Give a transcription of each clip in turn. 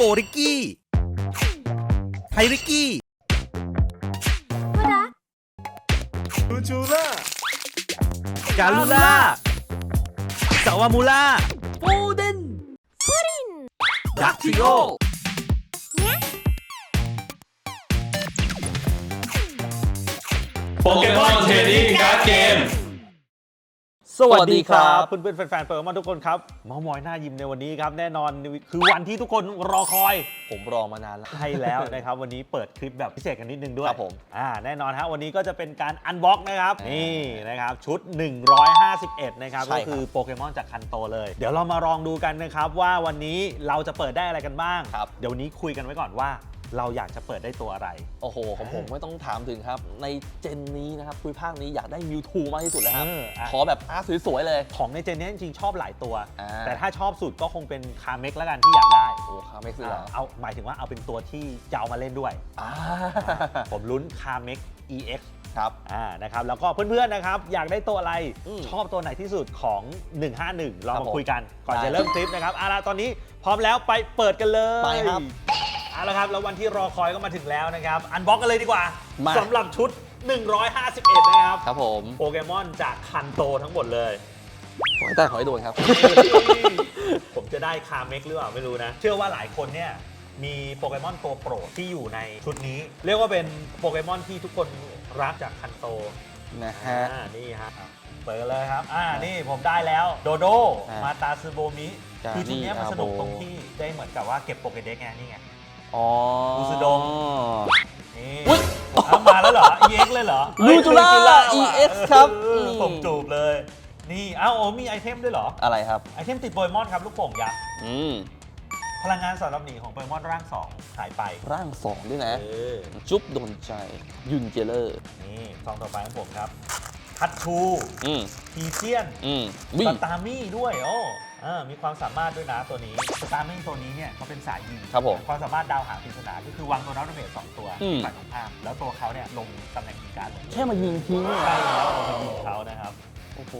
กริกกี้ไฮริกกี้จูจูล่าการูล่าสาวามูล่าโฟเดนดักทิโอโปเกมอนเทรดดิ้งการ์ดเกม สวัสดีครับเพื่อนๆแฟนๆเปิดมาทุกคนครับเมามอยหน้ายิ้มในวันนี้ครับแน่นอนคือวันที่ทุกคนรอคอย ผมรอมานานแล้วใช่แล้วนะครับ วันนี้เปิดคลิปแบบพิเศษกันนิดนึงด้วยครับผมอ่าแน่นอนฮะวันนี้ก็จะเป็นการอันบ็อกนะครับอ่านี่นี่นะครับชุด 151 นะครับใช่ก็ครับคือโปเกมอนจากคันโตเลย เดี๋ยวเรามาลองดูกันนะครับว่าวันนี้เราจะเปิดได้อะไรกันบ้างครับเดี๋ยววันนี้คุยกันไว้ก่อนว่า เราอยากจะเปิดได้ตัวอะไร โอ้โหของผมไม่ต้องถามถึงครับ ในเจนนี้นะครับคุยภาคนี้อยากได้มิวทูมากที่สุดเลยครับ เอออะ ขอแบบอาร์ตสวยๆเลย ของในเจนนี้จริงๆชอบหลายตัว อ่า แต่ถ้าชอบสุดก็คงเป็นคาเมกแล้วกันที่อยากได้โอ้คาเม็กซ์เลยเหรอเอาหมายถึงว่าเอาเป็นตัวที่จะเอามาเล่นด้วย อ่าผมลุ้น c a r m e x EX ครับ อ่านะครับแล้วก็เพื่อนๆนะครับ อยากได้ตัวอะไรอืมชอบตัวไหนที่สุดของ 151 เราครับมาผมคุยกันก่อนได้ จะเริ่มคลิปนะครับเอาล่ะตอนนี้พร้อมแล้วไปเปิดกันเลย ไปครับ เอาละครับ แล้ววันที่รอคอยก็มาถึงแล้วนะครับ อันบ็อกกันเลยดีกว่ามาสำหรับชุด 151 นะครับ ครับผมโปเกมอนจากคันโตทั้งหมดเลย ขอให้ได้ขอให้โดนครับ ผมจะได้คาเมกหรือเปล่าไม่รู้นะ เชื่อว่าหลายคนเนี่ยมีโปเกมอนตัวโปรดที่อยู่ในชุดนี้ เรียกว่าเป็นโปเกมอนที่ทุกคนรักจากคันโตนะฮะ อ่านี่ฮะเปิดเลยครับ อ่า นี่ผมได้แล้ว โดโด อ่ามมาตาซึโบมิจาคือชุดเนี้ยมันสนุกอาโบตรงที่ได้เหมือนกับว่าเก็บโปเกเด็กไงนี่ไง อ๋ออุสดง นี่อุ๊ยเอามาแล้วเหรอ EX เลยเหรอลูจูล่าเฮ้ยลูจูว่ะ EX ครับเออนี่ ผมจูบเลย นี่เอ้าโอ้มีไอเทมด้วยเหรอ อะไรครับ ไอเทมติดโปเกมอนครับลูกโป่งยักษ์ อืม พลังงานสำหรับหนีของโปเกมอนร่าง2หายไป ร่างสองด้วยนะ เออ จุ๊บโดนใจ ยุนเจเลอร์ นี่ซองต่อไปของผมครับ ทัตชูอืม ทีเซียนอืมวิ่สงตาร์มี่ด้วยโอ้ อ่ามีความสามารถด้วยนะตัวนี้สตาร์มี่ตัวนี้เนี่ยเขาเป็นสายยิงครับผมความสามารถดาวหางปริศนาก็คือวางตัวนักดาเมจสองตัวอืม ฝ่ายตรงข้ามแล้วตัวเขาเนี่ยลงตำแหน่งยิงการดเลยแค่มายิงทิ้งเนี่ยใช่แล้วเราไปยิงเขานะครับ โอ้โห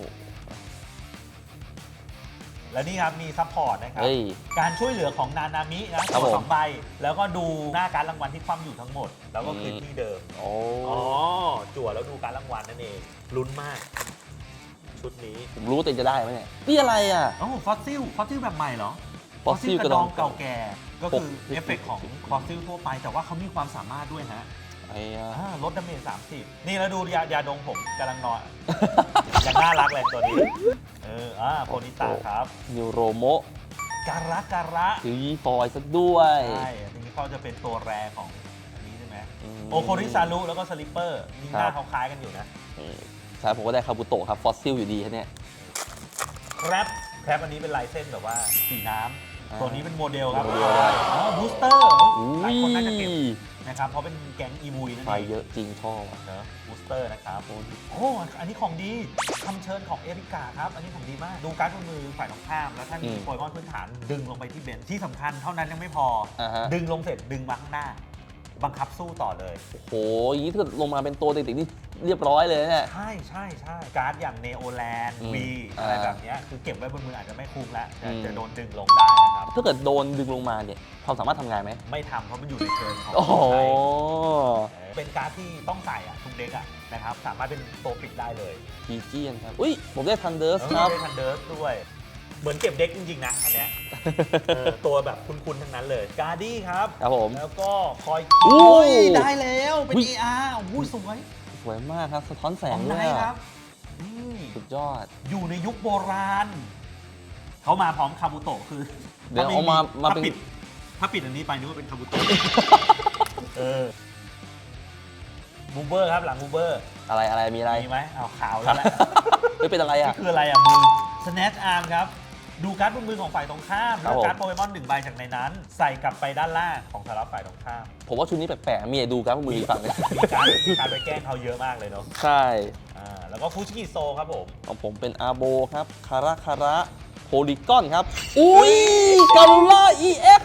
แล้วนี่ครับมีซัพพอร์ตนะครับ เฮ้ย การช่วยเหลือของนานามินะครับผมสองใบ แล้วก็ดูหน้าการดรางวัลที่คว่ำอยู่ทั้งหมด แล้วก็คืนอืมที่เดิม โอ้ อ๋อ จั่วแล้วดูการดรางวัลนั่นเองลุ้นมาก ชุดนี้ผมรู้ว่าตัวเองจะได้ไหมเนี่ยนี่อะไรอะอ๋อฟอสซิล ฟอสซิลแบบใหม่เหรอฟอสซิลกกระระดดอองงเก่าแก่ ก็คือหกเอฟเฟกต์ของฟอสซิลทั่วไป แต่ว่าเขามีความสามารถด้วยฮะไอ้อะอ่าลดดาเมจ30 นี่แล้วดูยายาดงผมกำลังนอน ยังน่ารักเลยตัวนี้ เออ อ่าโพนิตาครับนิวโรโมะการะการะ ถือยีฟอยล์ซะด้วยใช่อันนี้เขาจะเป็นตัวแรของอันนี้ใช่ไหม ม โอโคริซารุแล้วก็สลิปเปอร์นี่หน้าครับ เขาคล้ายกันอยู่นะ อืม ใช่ผมก็ได้คาบุโตะครับ ฟอสซิลอยู่ดีครับเนี่ยแครปแครปอันนี้เป็นลายเส้นแบบว่าสีน้อ่าำตัวนี้เป็นโมเดลครับโมเดลได้ อ๋อบูสเตอร์อุ้หลายยคนน่าจะเก็บนะครับเพราะเป็นแก๊งอีวุยนั่นไฟเองเยอะจริงชอบอะเนอะบูสเตอร์นะครับโอ้อันนี้ของดีคำเชิญของเอริกาครับ อันนี้ของดีมาก ดูการ์ดบนมือฝ่ายตรงข้าม แล้วถ้ามีอืมโปเกมอนพื้นฐานดึงลงไปที่เบนช์ที่สำคัญเท่านั้นยังไม่พออ่าฮะ ดึงลงเสร็จดึงมาข้างหน้า บังคับสู้ต่อเลยโหอย่างนี้ถ้าเกิดลงมาเป็นตัวติดๆนี่เรียบร้อยเลยนะเนี่ย ใช่ใช่ใช่การ์ดอย่างเนโอแลนด์อืมวีอะไรอ่าแบบเนี้ยคือเก็บไว้บนมืออาจจะไม่คุ้มแล้วแต่อืม จะโดนดึงลงได้นะครับ ถ้าเกิดโดนดึงลงมาเนี่ยความสามารถทำงานไหมไม่ทำเพราะมันอยู่ในเชิงของโอ้โหใช้เป็นการ์ดที่ต้องใส่อะทุกเด็กอะนะครับสามารถเป็นตัวปิดได้เลยทีเจียนครับ อุ้ย ผมได้ทันเดอร์สแล้วครับ ได้ทันเดิร์สด้วย เหมือนเก็บเด็กจริงๆนะอันเนี้ยเออตัวแบบคุ้นๆทั้งนั้นเลยการ์ดี้ครับ ครับผมแล้วก็คอยอุ้ยได้แล้วเป็น อุ้ย AR อุ้ยสวยสวยมากครับสะท้อนแสของงด้ไหวนยคอะรับนี่สุดยอด อยู่ในยุคโบราณ เขามาพร้อมคาบุโตะคือเดี๋ยวถ้เอามามาถ้เป็น ปิด ถ้าปิดอันนี้ไปนึกว่าเป็นคาบุโตะเออบูเบอร์ครับหลังบูเบอร์อะไรอะไรมีอะไรมีไหมเอาขาวแล้วแหละไม่เป็นอะไรอะ นี่คืออะไรอะมือ snatch arm ครับ ดูการ์ดบนมือของฝ่ายตรงข้ามครัแล้บวผมการ์ดโปเกมอนหนึ่งใบจากในนั้น ใส่กลับไปด้านล่างของสำหรับฝ่ายตรงข้ามผมว่าชุดนี้แปลกๆมีไอ้ดูครับมืออีกฝั่งเลยมีการ์ดมีการ์ดไปแกล้งเขาเยอะมากเลยเนาะใช่ อ่าแล้วก็ฟูชิกิโซครับผม ของผมเป็นอาโบครับ คาราคาระโพลิกอนครับ อุ้ยกาลูล่า EX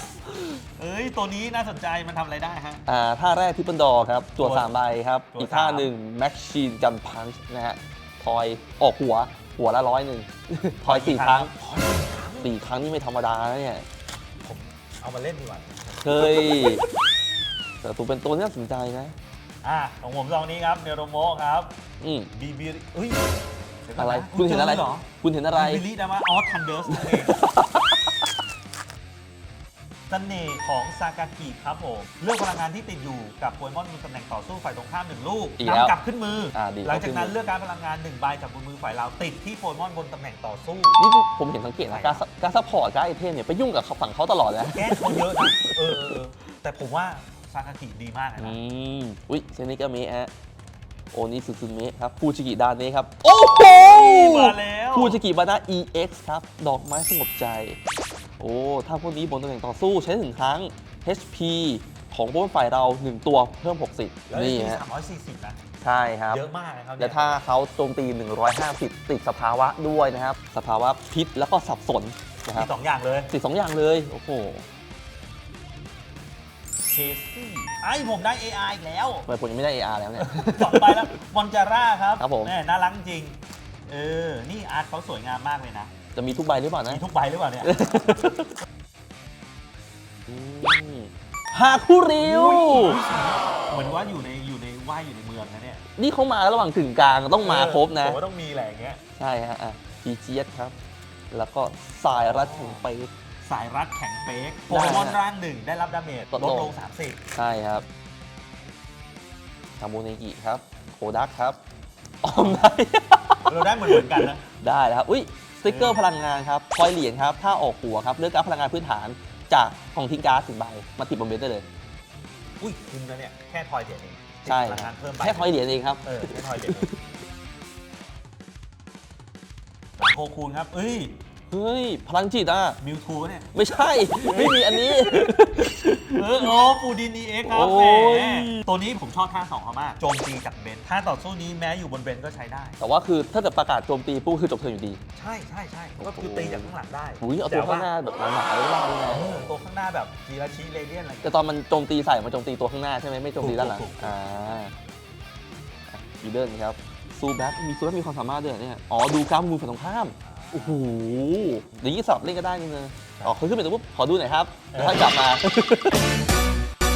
เอ้ย ตัวนี้น่าสนใจมันทำอะไรได้ฮะ อ่าท่าแรกทิปเปิลดอครับจวดตัวสามใบครับตัวอีกท่าสาม หนึ่งแม็กชีนกันพันช์นะฮะทอยออกหัวหัวละร้อยหนึ่ง ทอยสี่ครั้ง สี่ครั้งนี่ไม่ธรรมดานะเนี่ย ผมเอามาเล่นดีกว่าเฮ้ยแต่ตัวเป็นตัวที่น่าสนใจนะ อะของผมซองนี้ครับเนโรโมครับอืมบีบีเฮ้ยเดี๋ยวก่อะไรนคุณเห็นอะไรจเหรอคุณเห็นอะไร บิลลี่นะว่าออสทันเดอร์สนั่นเอง เสน่ห์ของซากากิครับผมเลือกพลังงานที่ติดอยู่กับโปเกมอนบนตำแหน่งต่อสู้ฝ่ายตรงข้ามหนึ่งลูกอีกแล้วนำกลับขึ้นมืออาดีหลังจากนั้นขึ้นมือเลือกการพลังงานหนึ่งใบจากบนมือฝ่ายเราติดที่โปเกมอนบนตำแหน่งต่อสู้ นี่ผมเห็นสังเกตนะการการซัพพอร์ตการดไอเทมเนี่ยไปยุ่งกับฝั่งเขาตลอดนะแก้เขาเยอะนะเออเออเออแต่ผมว่าซากากิดีมากเลยอืนะมอุ้ยเซนิกาเมะฮะโอนิสุซุเมะครับฟูจิกิดานนี้ครับ โอ้โหมาแล้ว ฟูจิกิบานา EX ครับ ดอกไม้สงบใจโอ้ถ้าพวกนี้บนตำแหน่งต่อสู้ใช้ถึงครั้ง HP ของพวกฝ่ายเรา 1 ตัวเพิ่ม 60แล้วนี่นี่ฮะ สามร้อยสี่สิบนะใช่ครับ เยอะมากนะครับเนี่ยและถ้าเขาโจมตี 150 ติดสภาวะด้วยนะครับ สภาวะพิษแล้วก็สับสนนะคมีรับสองอย่างเลยสิสองอย่างเลย โอ้โห เคซี่ไอ้ผมได้ AI อีกแล้วทำไมผมยังไม่ได้ AR แล้วเนี่ยสองใบแล้วมอนจาร่าครับครับผม แน่น่ารักจริง เออ นี่อาร์ตเขาสวยงามมากเลยนะ จะมีทุกใบหรือเปล่านะมีทุกใบหรือเปล่าเนี่ยอืมฮาคุริว เหมือนว่าอยู่ในอยู่ในว่ายอยู่ในเมืองนะเนี่ยนี่เขามาระหว่างถึงกลางต้องมาครบนะผมว่าต้องมีแหละอย่างเงี้ยใช่ฮะอะพีเจียสครับ แล้วก็สายรัดถึงไป สายรัดแข็งเป๊กโปเกมอนร่างหนึ่งได้รับดาเมจลดลลดงลง30 ใช่ครับคาโมเนกิครับโคดักครับ ออมได้ เราได้เหมือนเหมือนกันนะ ได้แล้วครับ อุ้ยส ติ๊กเกอร์พลังงานครับคอยเหรียญครับ ถ้าออกหัวครับเลือกการดพลังงานพื้นฐานจากของทิ้งการ์ดถึงใบมาติดบนเบนได้เลย อุ้ยคุ้มนะเนี่ย แค่ทอยเดียวเองใช่พลังงานเพิ่มไปแค่ทอยเหรียญเองครับ เออ แค่ทอยเดียวเองหลังโคคูนครับเอ้ย เฮ้ย พลังจิตอะมิวทูเนี่ย ไม่ใช่ ไม่มีอันนี้ เออโอ้ปูดินีเอ็กครับโอ้แหยมตัวนี้ผมชอบท่าสองเขามาก โจมตีจากเบนท่าต่อสู้นี้แม้อยู่บนเบนก็ใช้ได้ แต่ว่าคือถ้าเกิดประกาศโจมตีปุ๊บคือจบเทิร์นอยู่ดี ใช่ใช่ใช่ก็คือตีจากข้างหลังได้อุ้ยเอาตัวข้างหน้าแบบหนาๆเลยว่าเลยนะเออตัวข้างหน้าแบบจีราชิเรเดียนอะไรแต่ตอนมันโจมตีใส่มันโจมตีตัวข้างหน้าใช่ไหมไม่โจมตีด้านหลัง ถูกๆๆอ่าอีเดิลครับซูแบ็คมีซูแบ็คมีความสามารถด้วยเหรอเนี่ย อ๋อ ดูกล้ามมือฝั่งตรงข้าม โอ้โหอย่างนี้สอบเล่นก็ได้นี่นะ อ๋อเคยขึ้นไปตัวปุ๊บขอดูหน่อยครับแล้วค่อยกลับมา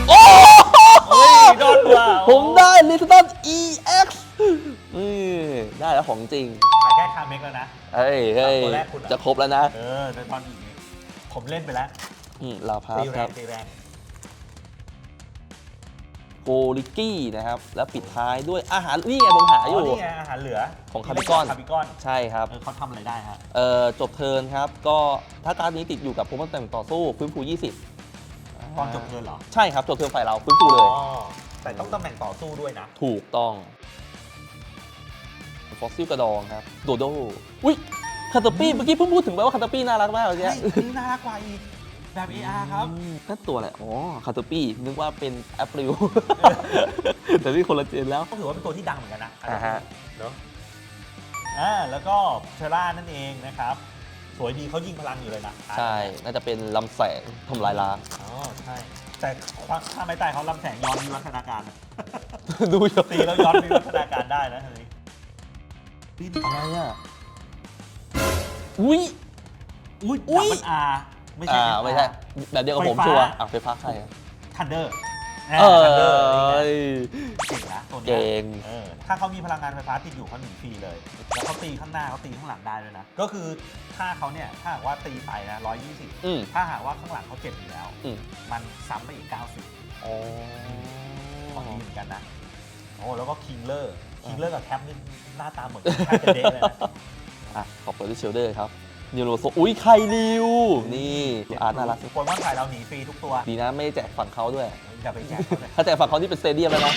โอ้เฮ้ยโดนว่ะผมได้ลิตเติ้ล EX นี่ได้แล้วของจริง ขายแค่คาเมกแล้วนะ เฮ้ยเฮ้ยตัวแรกคุณอะจะครบแล้วนะเออแต่ตอนนี้ผมเล่นไปแล้วอืมลาพาตีสแรครังบ ตีแรงโกลิกกี้นะครับ แล้วปิดท้ายด้วยอาหารนี่ไงผมหาอยู่ นี่ไงอาหารเหลือของ Capicon คาบิกอนใช่ครับ เออเขาทำอะไรได้ฮะ เอ่อจบเทิร์นครับ ก็ถ้าการดนี้ติดอยู่กับโปรโมชั่นแต่งต่อสู้ฟื้นฟู 20ตอนจบเทิร์นเหรอ ใช่ครับ จบเทิร์นฝ่ายเราฟื้นฟูเลย อ๋อแต่ต้องตำแหน่งต่อสู้ด้วยนะ ถูกต้อง ฟอสซิลกระดองครับ โดโด อุ้ยคาตาปี้เมื่อกี้เพิ่งพูดถึงไปว่าคาตาปี้น่ารักมากเลยใช่เนี่ยอันนี่น่ารักกว่าอีก แบบ AR ครับอืมนั่นตัวอะไร อ๋อ คาตาปี้ นึกว่าเป็นแอปริลแต่นี่คนละเจนแล้ว ก็ถือว่าเป็นตัวที่ดังเหมือนกันนะอ่าฮะ เนอะอ่าแล้วก็เชล่านั่นเองนะครับ สวยดีเขายิงพลังอยู่เลยนะใช่ น่าจะเป็นลำแสงทำลายล้าง อ๋อใช่ แต่ถ้าไม่ตายเขาลำแสงย้อนวิวัฒนาการนะดูอยู่ตีแล้วย้อนวิวัฒนาการได้นะทีนี้อะไรอะ อุ้ยอุ้ยอุ๊ดับยมันอา ไม่ใช่อ่าไม่ใช่ แบบเดียวกับผมไฟฟ้า ชัวร์อะไฟฟ้าใครอะทันเดอร์เอทันเดอร์อเก่งนะตัวเนี้ยเก่ง เออถ้าเขามีพลังงานไฟฟ้าติดอยู่เขาหนีฟรีเลย แล้วเขาตีข้างหน้าเขาตีข้างหลังได้ด้วยนะ ก็คือถ้าเขาเนี่ยถ้าหากว่าตีไปนะ 120 อืม ถ้าหากว่าข้างหลังเขาเจ็บอยู่แล้ว อืม มันซ้ำไปอีก 90อ๋อของดีเหมือนกันนะ โอ้แล้วก็คิงเลอร์อ่าคิงเลอร์กับแคปนี่หน้าตาเหมือนกันแทบจะเด็กเลยนะ อะขอเปิดด้วยเชลเดอร์ครับ นิวโรโซอุ้ยไคลิว นี่อาร์ตน่ารักโปรมอนฝ่ายเราหนีฟรีทุกตัว ดีนะไม่ได้แจกฝั่งเขาด้วย อย่าไปแจกเขาเลยถ้าแจกฝั่งเขาที่เป็นสเตเดียมแล้วนะ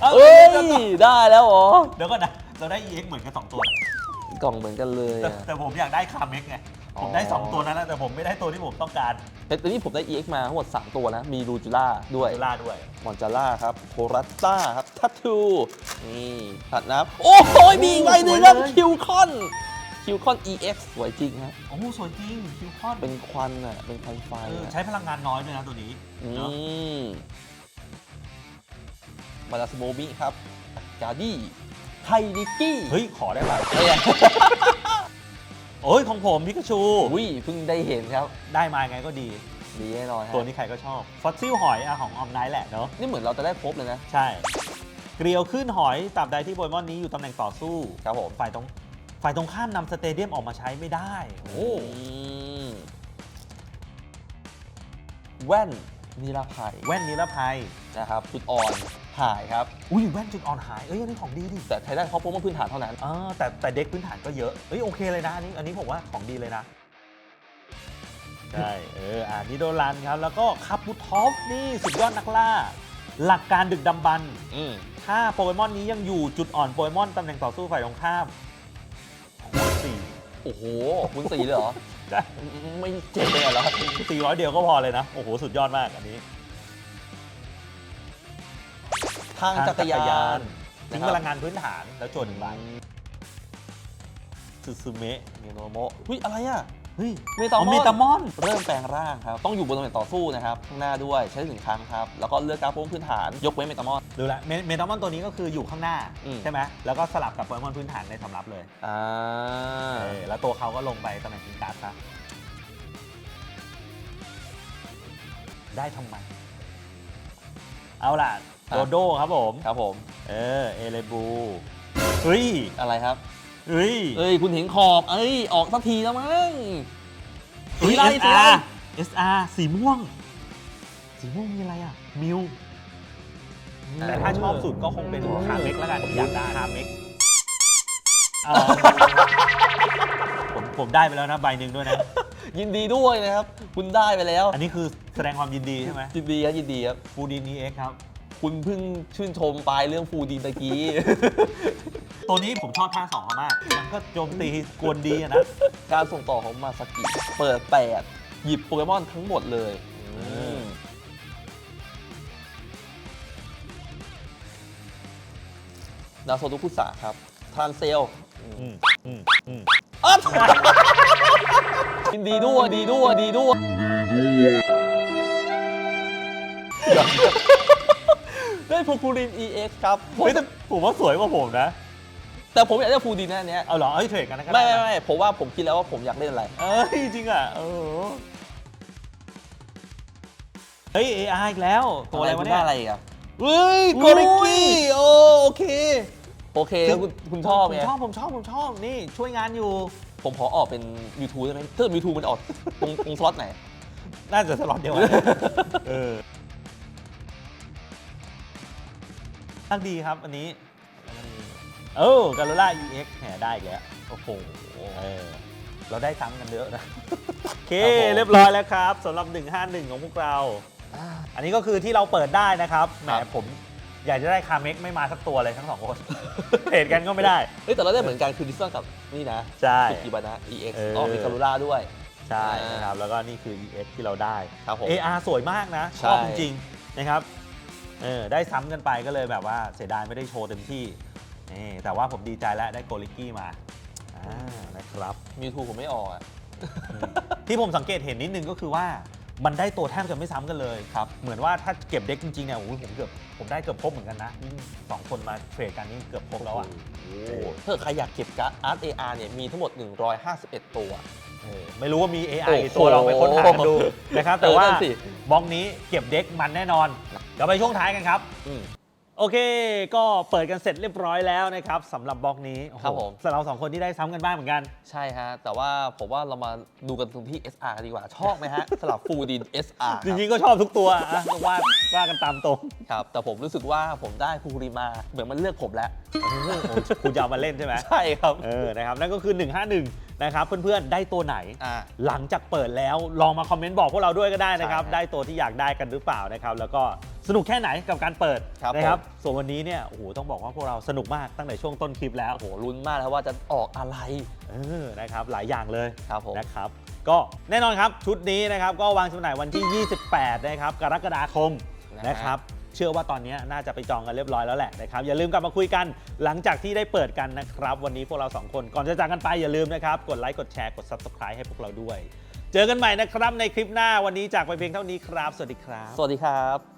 เอ้เอ้ยยได้แล้วเหรอ เดี๋ยวก็นะ เราได้ EX เหมือนกันสองตัว กล่องเหมือนกันเลยแต่อะแต่ผมอยากได้คาเมกไงอ๋อ ผมได้ 2 ตัวนั้นนะแต่ผมไม่ได้ตัวที่ผมต้องการแต่ตอนนี้ผมได้ EX มาทั้งหมด 3 ตัวนะ มีรูจูล่าด้วยเวลาด้วย มอนจาร่าครับโครัตต้าครับทัตทูนี่ตัดน้ำโอ้โหมีอีกใบหนึ่งครับสวยเลย คิวคอนคิวคอน EX สวยจริงฮะโอ้โหสวยจริงคิวคอนเป็นควันอะเป็นควันไฟเอออะ ใช้พลังงานน้อยด้วยนะตัวนี้อืเนาะมมาดาสโมบิครับ กาดี้ไทนิกกี้เฮ้ยขอได้ป่ะเฮ้ย โอ้โอ้ยของผมพิกาชูอุ้ยเพิ่งได้เห็นครับ ได้มาไงก็ดี ดีแน่นอนฮะตัวนี้ใครก็ชอบฟอสซิลหอยอะของออมไนท์แหละเนาะนี่เหมือนเราจะได้ครบเลยนะ ใช่ เกลียวขึ้นหอยตราบใดที่โปเกมอนนี้อยู่ตำแหน่งต่อสู้ครับผม ฝ่ายตรงฝ่ายตรงข้ามนำสเตเดียมออกมาใช้ไม่ได้ โอ้อืมแว่น นิรภัยแว่นนิรภัย นะครับจุดอ่อนหายครับ อุ้ยแว่นจุดอ่อนหาย เอ้ยอันนี้ของดีดิแต่ใช้ได้เพราะโปรโมทพื้นฐานเท่านั้นเออแต่แต่เด็กพื้นฐานก็เยอะ เอ้ยโอเคเลยนะอันนี้อันนี้ผมว่าของดีเลยนะ ใช่ เอออ่านิโดรันครับ แล้วก็คาปูทอฟนี่สุดยอดนักล่า หลักการดึกดำบรรพ์อืมถ้าโปเกมอนนี้ยังอยู่จุดอ่อนโปเกมอนตำแหน่งต่อสู้ฝ่ายตรงข้ามคูณสี่โอ้โหคุณสีเลยเหรอ ได้ไม่เจ็บเลยเหรอสี่ร้อยเดียวก็พอเลยนะ โอ้โห สุดยอดมากอันนี้ ทางจักรยานทิ้งพลังงานพื้นฐานแล้วโจนหนึ่งใบซูซูเมะเมโนโมะเฮ้ย อะไรอะ เฮ้ยเมตาอ๋อมเมอนตามอน เริ่มแปลงร่างครับ ต้องอยู่บนตำแหน่งต่อสู้นะครับข้างหน้าด้วยใช้ได้หนึ่งครั้งครับ แล้วก็เลือกการ์ดโปรโมทพื้นฐาน ยกเว้นเมตามอน ดูแลวเมเมตามอนตัวนี้ก็คืออยู่ข้างหน้า อืม ใช่ไหมแล้วก็สลับกับโปเกมอนพื้นฐานในสำรับเลยอ่าเออแล้วตัวเขาก็ลงไปตำแหน่งทิ้งการ์ดซะได้ทำไม เอาล่ะโดโดครับผม ครับผม เออ เอเลบูเฮ้ย อะไรครับ เฮ้ยเอ้ยคุณเห็นขอบเอ้ยออกสักทีแล้วมั้งเฮ้ย สีอะไรสีอะไร SR SR สีม่วง สีม่วงมีอะไรอะ มิว แต่ถ้าชอบสุดก็คงเป็นคาเมกแล้วกันอยากได้คาเมกเอาผมผมได้ไปแล้วนะใบหนึ่งด้วยนะ ยินดีด้วยนะครับ คุณได้ไปแล้วอันนี้คือแสดงความยินดีใช่ไหมยินดีครับยินดีครับ ฟูดินีเอ็กครับ คุณเพิ่งชื่นชมปลายเรื่องฟูดีนตะกี้ ตัวนี้ผมชอบท่าสองเขามาก มันก็โจมตีกวนดีอะนะ การส่งต่อของมาสกิเปิด8หยิบโปเกมอนทั้งหมดเลยม นาโซตุคุสะครับ ทานเซลอืมอืมอืมอ๊ะยินดีด้วยดีด้วยดีด้วยได้ฟูคูริน EX ครับ เฮ้ยแต่ผมว่าสวยกว่าผมนะ แต่ผมอยากได้ฟูดินนะอันเนี้ยเอาเหรอ เอ้ยเทรดกันนะก็ไม่ด้ไม่นะไม่ผมว่าผมคิดแล้วว่าผมอยากเล่นอะไร เอ้ยจริงอะเออเฮ้ย AI อีกแล้วตัวอะไรวะคุณเนี่ได้ยอะไรอีกอะเฮ้ยโกริกี้โอโอเคโอเคแล้วคุณคุณชอบผมไงชอบผมชอบผมชอบนี่ช่วยงานอยู่ ผมขอออกเป็น YouTube ได้ไหมถ้า YouTube มันออกตรงตรงสล็อตไหน น่าจะสล็อตเดียวกัน เออตั้งดีครับอันนี้ เออการูล่า EX แหมได้อีกแล้วโอ้โหเออเราได้ซ้ำกันเยอะนะ โอเค ครับผม เรียบร้อยแล้วครับสำหรับ 151 ของพวกเรา อันนี้ก็คือที่เราเปิดได้นะครับแหมครับ ผมอยากจะได้คาเมกไม่มาสักตัวเลยทั้งสองคน เทรดกันก็ไม่ได้ เฮ้ยแต่เราได้เหมือนกันคือดิสซันกับนี่นะใช่คือกิบานะ EX เอออ๋อมีคารูล่าด้วย ใช่นะครับ แล้วก็นี่คือ EX ที่เราได้ ครับผม AR สวยมากนะชใช่อบจริง ๆ นะครับเออได้ซ้ำกันไปก็เลยแบบว่าเสียดายไม่ได้โชว์เต็มที่ นี่แต่ว่าผมดีใจแล้วได้โกลิกี้มาอ่านะครับมิวทูผมไม่ออกอะที่ผมสังเกตเห็นนิดนึงก็คือว่ามันได้ตัวแทบจะไม่ซ้ำกันเลยครับ เหมือนว่าถ้าเก็บเด็กจริงๆเนี่ยโอ้โหผมเกือบผมได้เกือบครบเหมือนกันนะยิ่งสองคนมาเทรดกันนี่เกือบครบแล้วอะโอ้โหถ้าเกิดใครอยากเก็บการ์ดอาร์ต AR เนี่ยมีทั้งหมด 151 ตัว เออไม่รู้ว่ามี AI โอ้โหกี่ตัวเราไปค้นหากันดูนะครับแต่ว่าเออนั่นสิ บล็อกนี้เก็บเด็กมันแน่นอนเดี๋ยวไปช่วงท้ายกันครับ อืม โอเค ก็เปิดกันเสร็จเรียบร้อยแล้วนะครับสำหรับบล็อกนี้โอ้โหครับผมสำหรับเราสองคนที่ได้ซ้ำกันบ้างเหมือนกัน ใช่ฮะ แต่ว่าผมว่าเรามาดูกันตรงที่ SR กันดีกว่า ชอบไหมฮะ สลับฟูดิน SR จริงๆก็ชอบทุกตัวอะต้องว่าว่ากันตามตรงครับ แต่ผมรู้สึกว่าผมได้ฟูริมา เหมือนมันเลือกผมแล้วโอ้โหคุณจะเอามาเล่นใช่ไหมใช่ครับเออนะครับนั่นก็คือ 151 นะครับ เพื่อนๆ ได้ตัวไหน อ่า หลังจากเปิดแล้วลองมาคอมเมนต์บอกพวกเราด้วยก็ได้นะครับ ใช่ครับ ได้ตัวที่อยากได้กันหรือเปล่านะครับ แล้วก็ สนุกแค่ไหนกับการเปิดครับนะครับผม ส่วนวันนี้เนี่ยโอ้โหต้องบอกว่าพวกเราสนุกมากตั้งแต่ช่วงต้นคลิปแล้วโอ้โหลุ้นมากแล้วว่าจะออกอะไรเออนะครับหลายอย่างเลย ครับผม นะครับก็แน่นอนครับชุดนี้นะครับก็วางจำหน่ายวันที่ 28 นะครับกรกฎาคมนะฮะ นะครับเชื่อว่าตอนนี้น่าจะไปจองกันเรียบร้อยแล้วแหละนะครับอย่าลืมกลับมาคุยกันหลังจากที่ได้เปิดกันนะครับวันนี้พวกเราสองคนก่อนจะจากกันไปอย่าลืมนะครับกดไลค์กดแชร์กด subscribe ให้พวกเราด้วย เจอกันใหม่นะครับในคลิปหน้าวันนี้จากไปเพียงเท่านี้ครับ สวัสดีครับ สวัสดีครับ